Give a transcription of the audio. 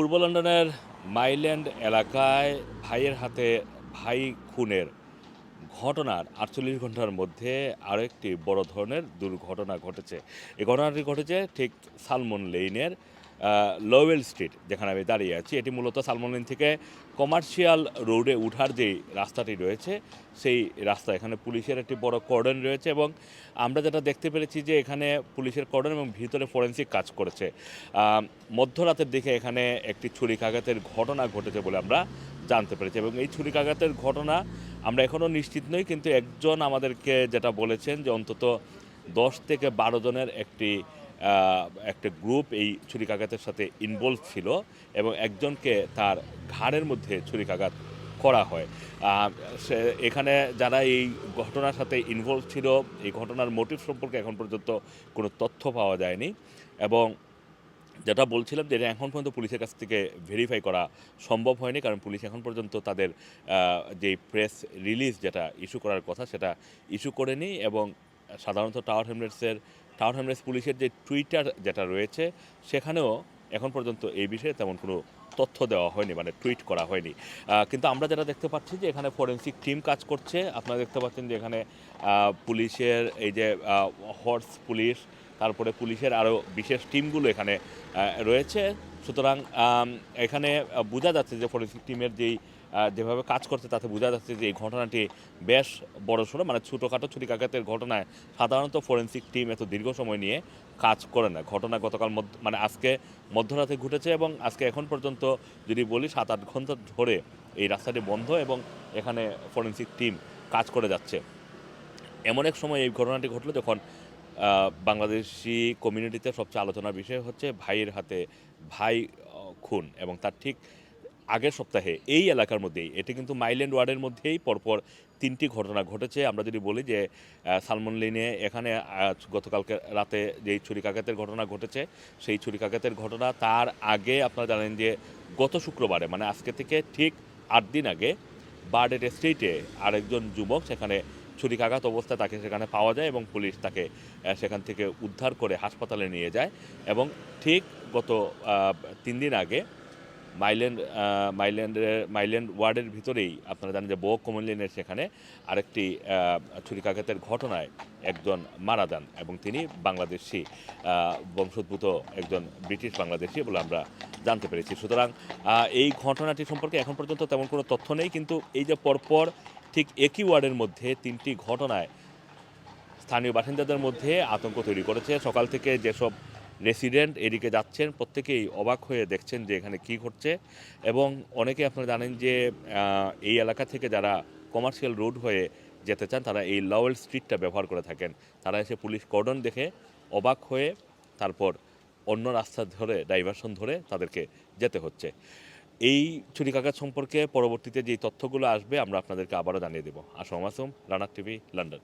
পূর্ব লন্ডনের মাইল্যান্ড এলাকায় ভাইয়ের হাতে ভাই খুনের ঘটনার আটচল্লিশ ঘণ্টার মধ্যে আরও একটি বড় ধরনের দুর্ঘটনা ঘটেছে। এই ঘটনাটি ঘটেছে ঠিক সালমন লেইনের লোয়েল স্ট্রিট যেখানে আমি দাঁড়িয়ে আছি, এটি মূলত সালমন থেকে কমার্শিয়াল রোডে উঠার যে রাস্তাটি রয়েছে, সেই রাস্তা এখানে পুলিশের একটি বড় কর্ডন রয়েছে এবং আমরা যেটা দেখতে পেরেছি যে এখানে পুলিশের কর্ডন এবং ভিতরে ফরেন্সিক কাজ করেছে। মধ্যরাতের দিকে এখানে একটি ছুরিকাঘাতের ঘটনা ঘটেছে বলে আমরা জানতে পেরেছি এবং এই ছুরিকাঘাতের ঘটনা আমরা এখনও নিশ্চিত নই, কিন্তু একজন আমাদেরকে যেটা বলেছেন যে অন্তত দশ থেকে বারো জনের একটি একটা গ্রুপ এই ছুরিকাঘাতের সাথে ইনভলভ ছিল এবং একজনকে তার ঘাড়ের মধ্যে ছুরিকাঘাত করা হয়। এখানে যারা এই ঘটনার সাথে ইনভলভ ছিল, এই ঘটনার মোটিভ সম্পর্কে এখন পর্যন্ত কোনো তথ্য পাওয়া যায়নি এবং যেটা বলছিলাম যে এটা এখন পর্যন্ত পুলিশের কাছ থেকে ভেরিফাই করা সম্ভব হয়নি, কারণ পুলিশ এখন পর্যন্ত তাদের যে প্রেস রিলিজ যেটা ইস্যু করার কথা সেটা ইস্যু করেনি এবং সাধারণত টাওয়ার হ্যামলেটসের টাওয়ার হ্যামলেটস পুলিশের যে টুইটার যেটা রয়েছে, সেখানেও এখন পর্যন্ত এই বিষয়ে তেমন কোনো তথ্য দেওয়া হয়নি মানে টুইট করা হয়নি। কিন্তু আমরা যেটা দেখতে পাচ্ছি যে এখানে ফরেন্সিক টিম কাজ করছে। আপনারা দেখতে পাচ্ছেন যে এখানে পুলিশের এই যে হর্স পুলিশ, তারপরে পুলিশের আরও বিশেষ টিমগুলো এখানে রয়েছে। সুতরাং এখানে বোঝা যাচ্ছে যে ফরেন্সিক টিমের যেই যেভাবে কাজ করছে, তাতে বোঝা যাচ্ছে যে এই ঘটনাটি বেশ বড়সড় মানে ছোটোখাটো ছুরিকাঘাতের ঘটনায় সাধারণত ফরেন্সিক টিম এত দীর্ঘ সময় নিয়ে কাজ করে না। ঘটনা গতকাল মানে আজকে মধ্যরাতে ঘটেছে এবং আজকে এখন পর্যন্ত যদি বলি সাত আট ঘণ্টা ধরে এই রাস্তাটি বন্ধ এবং এখানে ফরেন্সিক টিম কাজ করে যাচ্ছে। এমন এক সময় এই ঘটনাটি ঘটলো যখন বাংলাদেশি কমিউনিটিতে সবচেয়ে আলোচনার বিষয় হচ্ছে ভাইয়ের হাতে ভাই খুন এবং তার ঠিক আগের সপ্তাহে এই এলাকার মধ্যেই, এটি কিন্তু মাইল্যান্ড ওয়ার্ডের মধ্যেই পরপর তিনটি ঘটনা ঘটেছে। আমরা যদি বলি যে সালমন লেনে এখানে গতকালকে রাতে যেই ছুরিকাঘাতের ঘটনা ঘটেছে, সেই ছুরিকাঘাতের ঘটনা তার আগে আপনারা জানেন যে, গত শুক্রবারে মানে আজকে থেকে ঠিক আট দিন আগে বার্ডের স্ট্রিটে আরেকজন যুবক সেখানে ছুরিকাঘাত অবস্থায় তাকে সেখানে পাওয়া যায় এবং পুলিশ তাকে সেখান থেকে উদ্ধার করে হাসপাতালে নিয়ে যায় এবং ঠিক গত তিন দিন আগে মাইল্যান্ড মাইল্যান্ডের, মাইল্যান্ড ওয়ার্ডের ভিতরেই আপনারা জানেন যে বো কমনলেনের সেখানে আরেকটি ছুরিকাঘাতের ঘটনায় একজন মারা যান এবং তিনি বাংলাদেশি বংশোদ্ভূত একজন ব্রিটিশ বাংলাদেশি বলে আমরা জানতে পেরেছি। সুতরাং এই ঘটনাটি সম্পর্কে এখন পর্যন্ত তেমন কোনো তথ্য নেই, কিন্তু এই যে পরপর ঠিক একই ওয়ার্ডের মধ্যে তিনটি ঘটনায় স্থানীয় বাসিন্দাদের মধ্যে আতঙ্ক তৈরি করেছে। সকাল থেকে যেসব রেসিডেন্ট এদিকে যাচ্ছেন, প্রত্যেকেই অবাক হয়ে দেখছেন যে এখানে কি ঘটছে। এবং অনেকে আপনারা জানেন যে এই এলাকা থেকে যারা কমার্শিয়াল রোড হয়ে যেতে চান, তারা এই লাওয়েল স্ট্রিটটা ব্যবহার করে থাকেন। তারা এসে পুলিশ কর্ডন দেখে অবাক হয়ে তারপর অন্য রাস্তা ধরে ডাইভারশন ধরে তাদেরকে যেতে হচ্ছে। এই ছুরিকাঘাত সম্পর্কে পরবর্তীতে যে তথ্যগুলো আসবে, আমরা আপনাদেরকে আবারও জানিয়ে দেবো। আসম আসম রানার টিভি, লন্ডন।